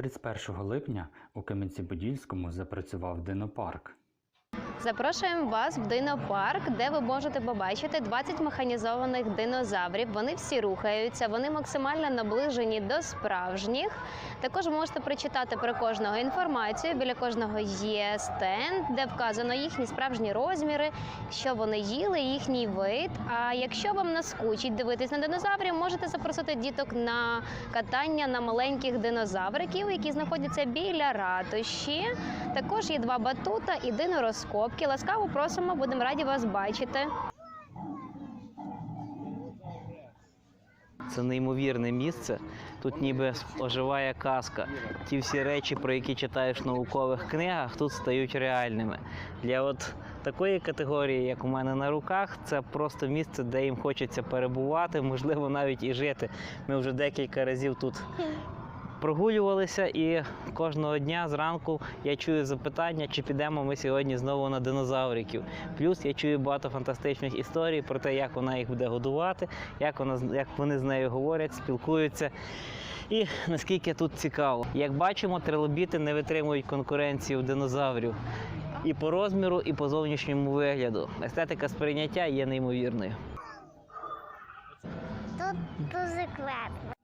31 липня у Кам'янці-Подільському запрацював динопарк. Запрошуємо вас в динопарк, де ви можете побачити 20 механізованих динозаврів. Вони всі рухаються, вони максимально наближені до справжніх. Також можете прочитати про кожного інформацію. Біля кожного є стенд, де вказано їхні справжні розміри, що вони їли, їхній вид. А якщо вам наскучить дивитись на динозаврів, можете запросити діток на катання на маленьких динозавриків, які знаходяться біля ратуші. Також є два батута і динороскопки. Ласкаво просимо, будемо раді вас бачити. Це неймовірне місце. Тут ніби оживає казка. Ті всі речі, про які читаєш в наукових книгах, тут стають реальними. Для от такої категорії, як у мене на руках, це просто місце, де їм хочеться перебувати, можливо, навіть і жити. Ми вже декілька разів тут прогулювалися, і кожного дня зранку я чую запитання, чи підемо ми сьогодні знову на динозавриків. Плюс я чую багато фантастичних історій про те, як вона їх буде годувати, як, вона, як вони з нею говорять, спілкуються. І наскільки тут цікаво. Як бачимо, трилобіти не витримують конкуренції у динозаврів і по розміру, і по зовнішньому вигляду. Естетика сприйняття є неймовірною. Тут дуже класно.